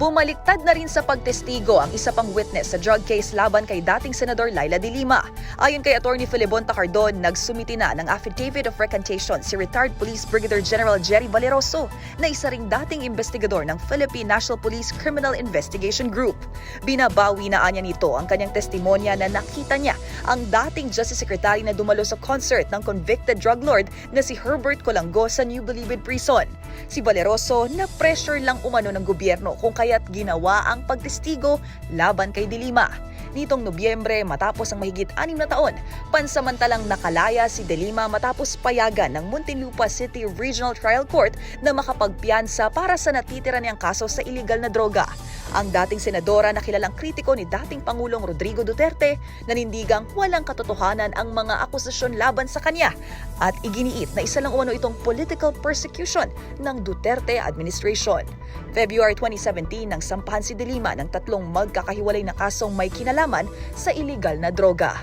Bumaliktad na rin sa pagtestigo ang isa pang witness sa drug case laban kay dating Senador Laila de Lima. Ayon kay Attorney Filibon Tacardon, nagsumiti na ng affidavit of recantation si retired Police Brigadier General Jerry Valeroso na isa ring dating investigador ng Philippine National Police Criminal Investigation Group. Binabawi na anya nito ang kanyang testimonya na nakita niya ang dating Justice Secretary na dumalo sa concert ng convicted drug lord na si Herbert Colango sa New Bilibid Prison. Si Valeroso na pressure lang umano ng gobyerno kung kaya't ginawa ang pagtestigo laban kay Dilima. Nitong Nobyembre matapos ang mahigit anim na taon, pansamantalang nakalaya si Delima matapos payagan ng Muntinlupa City Regional Trial Court na makapagpiyansa para sa natitira niyang kaso sa iligal na droga. Ang dating senadora na kilalang kritiko ni dating Pangulong Rodrigo Duterte nanindigang walang katotohanan ang mga akusasyon laban sa kanya at iginiit na isa lang umano itong political persecution ng Duterte administration. February 2017 nang sampahan si Delima ng tatlong magkakahiwalay na kasong may kinalaman sa iligal na droga.